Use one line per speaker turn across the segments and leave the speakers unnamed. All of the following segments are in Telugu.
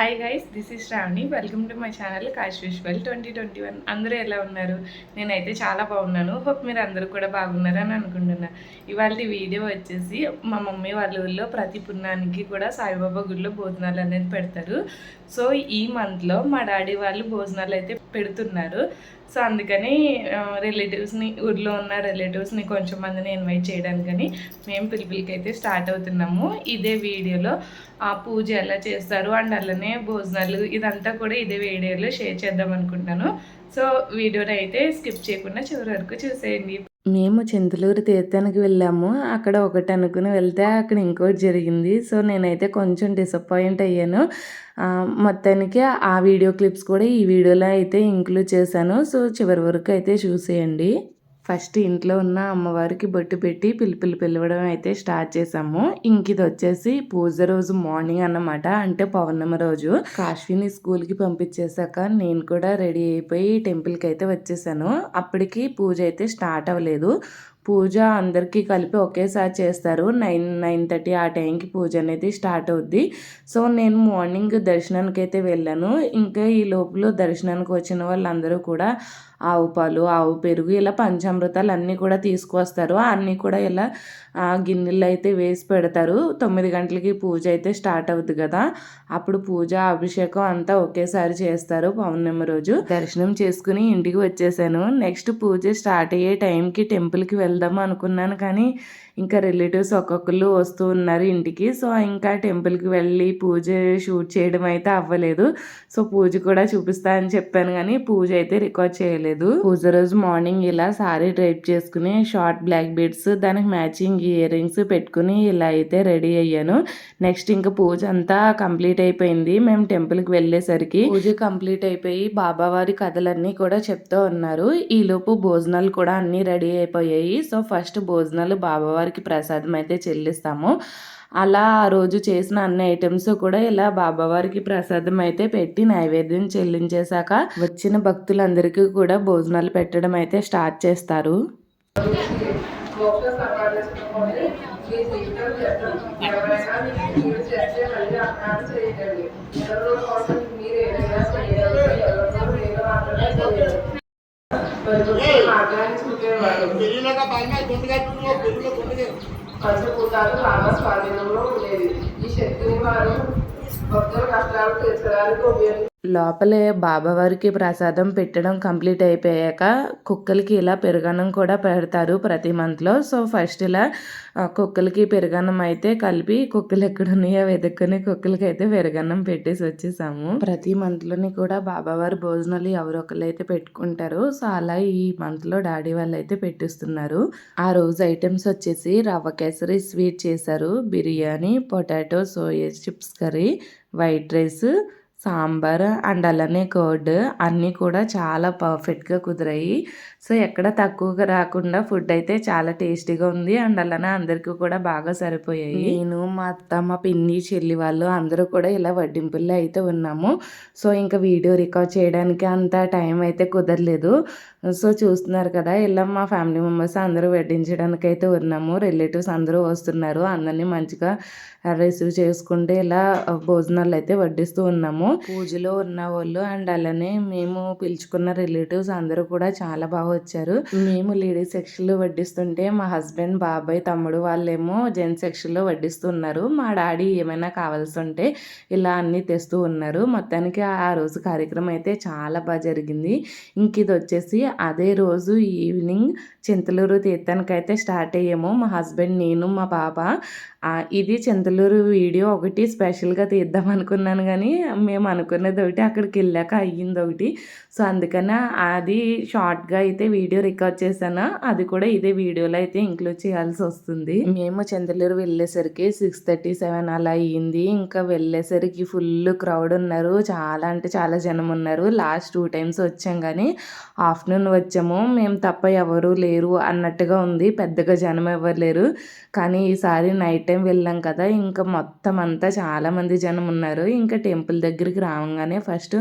Hi guys this is Sravani welcome to my channel cache twenty twenty one అందరూ ఎలా ఉన్నారు? నేనైతే చాలా బాగున్నాను. హోప్ మీరు అందరూ కూడా బాగున్నారని అనుకుంటున్నా. ఇవాళ వీడియో వచ్చేసి మా మమ్మీ వాళ్ళ ఊళ్ళో ప్రతి పుణ్యానికి కూడా సాయిబాబా గుడిలో భోజనాలు అనేది పెడతారు. సో ఈ మంత్లో మా డాడీ వాళ్ళు భోజనాలు అయితే పెడుతున్నారు. సో అందుకని రిలేటివ్స్ని ఊర్లో ఉన్న రిలేటివ్స్ని కొంచెం మందిని ఇన్వైట్ చేయడానికని మేము పిలుపులకి అయితే స్టార్ట్ అవుతున్నాము. ఇదే వీడియోలో ఆ పూజ ఎలా చేస్తారు అండ్ అలానే భోజనాలు ఇదంతా కూడా ఇదే వీడియోలో షేర్ చేద్దాం అనుకుంటున్నాను సో వీడియోని అయితే స్కిప్ చేయకుండా చివరి వరకు చూసేయండి.
మేము చింతలూరు తీర్థానికి వెళ్ళాము. అక్కడ ఒకటి అనుకుని వెళ్తే అక్కడ ఇంకోటి జరిగింది. సో నేనైతే కొంచెం డిసప్పాయింట్ అయ్యాను. మొత్తానికి ఆ వీడియో క్లిప్స్ కూడా ఈ వీడియోలో అయితే ఇంక్లూడ్ చేశాను. సో చివరి వరకు అయితే చూసేయండి. ఫస్ట్ ఇంట్లో ఉన్న అమ్మవారికి బొట్టు పెట్టి పిలుపులు పిలవడం అయితే స్టార్ట్ చేసాము ఇంక ఇది వచ్చేసి పూజ రోజు మార్నింగ్ అన్నమాట. అంటే పౌర్ణమి రోజు. కాశ్విని స్కూల్కి పంపించేశాక నేను కూడా రెడీ అయిపోయి టెంపుల్కి అయితే వచ్చేసాను. అప్పటికి పూజ అయితే స్టార్ట్ అవ్వలేదు. పూజ అందరికీ కలిపి ఒకేసారి చేస్తారు. నైన్ నైన్ థర్టీ ఆ టైంకి పూజ అనేది స్టార్ట్ అవుద్ది. సో నేను మార్నింగ్ దర్శనానికి అయితే వెళ్ళాను. ఇంకా ఈ లోపల దర్శనానికి వచ్చిన వాళ్ళందరూ కూడా ఆవు పాలు ఆవు పెరుగు ఇలా పంచామృతాలు అన్నీ కూడా తీసుకొస్తారు అన్నీ కూడా ఇలా గిన్నెలు అయితే వేసి పెడతారు. తొమ్మిది గంటలకి పూజ అయితే స్టార్ట్ అవుతుంది కదా. అప్పుడు పూజ అభిషేకం అంతా ఒకేసారి చేస్తారు పౌర్ణమి రోజు. దర్శనం చేసుకుని ఇంటికి వచ్చేసాను. నెక్స్ట్ పూజ స్టార్ట్ అయ్యే టైంకి టెంపుల్కి వెళ్దాం అనుకున్నాను కానీ ఇంకా రిలేటివ్స్ ఒక్కొక్కరు వస్తూ ఉన్నారు ఇంటికి. సో ఇంకా టెంపుల్కి వెళ్ళి పూజ షూట్ చేయడం అయితే అవ్వలేదు. సో పూజ కూడా చూపిస్తా అని చెప్పాను కానీ పూజ అయితే రికార్డ్ చేయలేదు. పూజ రోజు మార్నింగ్ ఇలా సారీ డ్రైప్ చేసుకుని షార్ట్ బ్లాక్ బీడ్స్ దానికి మ్యాచింగ్ ఇయర్ రింగ్స్ పెట్టుకుని ఇలా అయితే రెడీ అయ్యాను. నెక్స్ట్ ఇంకా పూజ అంతా కంప్లీట్ అయిపోయింది. మేము టెంపుల్కి వెళ్ళేసరికి పూజ కంప్లీట్ అయిపోయి బాబావారి కథలన్నీ కూడా చెప్తూ ఉన్నారు. ఈలోపు భోజనాలు కూడా అన్నీ రెడీ అయిపోయాయి. సో ఫస్ట్ భోజనాలు బాబావారికి ప్రసాదం అయితే చెల్లిస్తాము. అలా ఆ రోజు చేసిన అన్ని ఐటమ్స్ కూడా ఇలా బాబావారికి ప్రసాదం అయితే పెట్టి నైవేద్యం చెల్లించేశాక వచ్చిన భక్తులందరికీ కూడా భోజనాలు పెట్టడం అయితే స్టార్ట్ చేస్తారు.
తెలియలేక పైన గుండె కట్టుకుని వ్యర్థం
గుండె
పంచభూతాలు రామ స్వాధీనంలో ఉండేది ఈ శక్తిని వారు భక్తుల కష్టాలు తీర్చడానికి ఉపయోగించారు
లోపలే బాబావారికి ప్రసాదం పెట్టడం కంప్లీట్ అయిపోయాక కుక్కలకి ఇలా పెరుగన్నం కూడా పెడతారు ప్రతి మంత్లో. సో ఫస్ట్ ఇలా కుక్కలకి పెరుగన్నం అయితే కలిపి కుక్కలు ఎక్కడున్నాయో వెతుక్కుని కుక్కలకి అయితే పెరుగన్నం పెట్టేసి వచ్చేసాము. ప్రతి మంత్లోని కూడా బాబావారి భోజనాలు ఎవరో ఒకరు అయితే పెట్టుకుంటారు సో అలా ఈ మంత్లో డాడీ వాళ్ళు అయితే పెట్టిస్తున్నారు. ఆ రోజు ఐటమ్స్ వచ్చేసి రవ్వ కేసరి స్వీట్ చేశారు biryani potato soya chips curry white rice sambar and అలానే కర్డ్ అన్నీ కూడా చాలా పర్ఫెక్ట్గా కుదిరాయి. సో ఎక్కడ తక్కువగా రాకుండా ఫుడ్ అయితే చాలా టేస్టీగా ఉంది. అండ్ అలానే అందరికీ కూడా బాగా సరిపోయాయి. నేను మా అత్త మా పిన్ని చెల్లి వాళ్ళు అందరూ కూడా ఇలా వడ్డింపుల్లో అయితే ఉన్నాము. సో ఇంకా వీడియో రికార్డ్ చేయడానికి అంత టైం అయితే కుదరలేదు. సో చూస్తున్నారు కదా ఇలా మా ఫ్యామిలీ మెంబర్స్ అందరూ వడ్డించడానికి అయితే ఉన్నాము. రిలేటివ్స్ అందరూ వస్తున్నారు. అందరినీ మంచిగా రిసీవ్ చేసుకుంటే ఇలా భోజనాలు అయితే వడ్డిస్తూ ఉన్నాము. పూజలో ఉన్న వాళ్ళు అండ్ అలానే మేము పిలుచుకున్న రిలేటివ్స్ అందరూ కూడా చాలా బాగా వచ్చారు. మేము లేడీస్ సెక్షన్లో వడ్డిస్తుంటే మా హస్బెండ్ బాబాయ్ తమ్ముడు వాళ్ళేమో జెంట్స్ సెక్షన్లో వడ్డిస్తున్నారు మా డాడీ ఏమైనా కావాల్సి ఉంటే ఇలా అన్ని తెస్తూ ఉన్నారు. మొత్తానికి ఆ రోజు కార్యక్రమం అయితే చాలా బాగా జరిగింది. ఇంక ఇది వచ్చేసి అదే రోజు ఈవినింగ్ చింతలూరు తీర్థానికి అయితే స్టార్ట్ అయ్యాము. మా హస్బెండ్ నేను మా పాప. ఇది చింతలూరు వీడియో ఒకటి స్పెషల్గా తీద్దాం అనుకున్నాను కానీ మేము అనుకున్నది ఒకటి అక్కడికి వెళ్ళాక అయ్యింది ఒకటి. సో అందుకనే అది షార్ట్గా అయితే వీడియో రికార్డ్ చేశాను. అది కూడా ఇదే వీడియోలో అయితే ఇంక్లూడ్ చేయాల్సి వస్తుంది. మేము చంద్రలూరు వెళ్ళేసరికి సిక్స్ థర్టీ సెవెన్ అలా అయ్యింది. ఇంకా వెళ్ళేసరికి ఫుల్ క్రౌడ్ ఉన్నారు. చాలా అంటే చాలా జనం ఉన్నారు. లాస్ట్ టూ టైమ్స్ వచ్చాం కానీ ఆఫ్టర్నూన్ వచ్చాము. మేము తప్ప ఎవరు లేరు లేరు అన్నట్టుగా ఉంది. పెద్దగా జనం ఇవ్వలేరు కానీ ఈసారి నైట్ టైం వెళ్ళాం కదా ఇంకా మొత్తం అంతా చాలామంది జనం ఉన్నారు. ఇంకా టెంపుల్ దగ్గరికి రావంగానే ఫస్ట్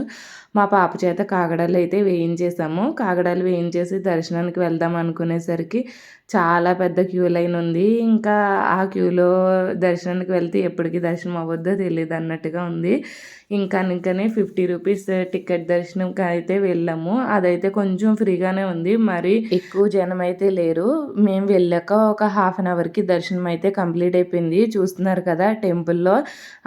మా పాప చేత కాగడాలు అయితే వేయించేసాము. కాగడాలు వేయించేసి దర్శనానికి వెళ్దాం అనుకునేసరికి చాలా పెద్ద క్యూ లైన్ ఉంది. ఇంకా ఆ క్యూలో దర్శనానికి వెళ్తే ఎప్పటికీ దర్శనం అవ్వద్దో తెలియదు అన్నట్టుగా ఉంది. ఇంకా అందుకనే ఫిఫ్టీ రూపీస్ టికెట్ దర్శనంకి అయితే వెళ్ళాము. అదైతే కొంచెం ఫ్రీగానే ఉంది. మరి ఎక్కువ జనం అయితే లేరు. మేము వెళ్ళాక ఒక హాఫ్ అన్ అవర్కి దర్శనం అయితే కంప్లీట్ అయిపోయింది. చూస్తున్నారు కదా టెంపుల్లో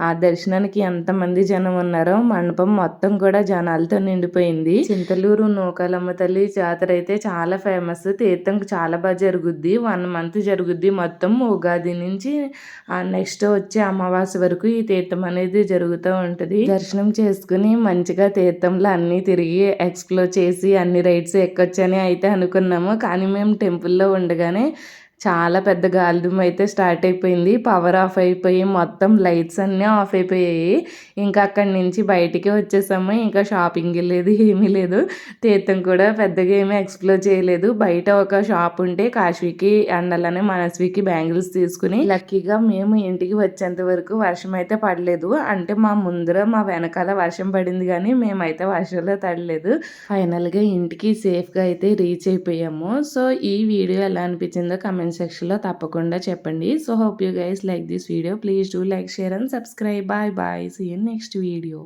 ఆ దర్శనానికి ఎంతమంది జనం ఉన్నారో మండపం మొత్తం కూడా జనాలతో నిండిపోయింది. చింతలూరు నూకాలమ్మ తల్లి జాతర అయితే చాలా ఫేమస్. తీర్థం చాలా బాగా జరుగుద్ది వన్ మంత్ జరుగుద్ది. మొత్తం ఉగాది నుంచి నెక్స్ట్ వచ్చే అమావాస్య వరకు ఈ తీర్థం అనేది జరుగుతూ ఉంటుంది. దర్శనం చేసుకుని మంచిగా తీర్థంలో అన్నీ తిరిగి ఎక్స్ప్లోర్ చేసి అన్ని రైడ్స్ ఎక్కొచ్చని అయితే అనుకున్నాము. కానీ మేము టెంపుల్లో ఉండగానే చాలా పెద్ద గాలిదం అయితే స్టార్ట్ అయిపోయింది. పవర్ ఆఫ్ అయిపోయి మొత్తం లైట్స్ అన్నీ ఆఫ్ అయిపోయాయి. ఇంకా అక్కడి నుంచి బయటికి వచ్చేసాము. ఇంకా షాపింగ్ లేదు ఏమీ లేదు. తీర్థం కూడా పెద్దగా ఏమీ ఎక్స్ప్లోర్ చేయలేదు. బయట ఒక షాప్ ఉంటే కాశ్వీకి అండ్ అలానే మనస్వికి బ్యాంగిల్స్ తీసుకుని లక్కీగా మేము ఇంటికి వచ్చేంత వరకు వర్షం అయితే పడలేదు. అంటే మా ముందర మా వెనకాల వర్షం పడింది కానీ మేమైతే వర్షంలో తడలేదు. ఫైనల్గా ఇంటికి సేఫ్గా అయితే రీచ్ అయిపోయాము. సో ఈ వీడియో ఎలా అనిపించిందో కామెంట్ సెక్షన్లో తప్పకుండా చెప్పండి. So hope you guys like this video please do like share and subscribe bye bye see in next video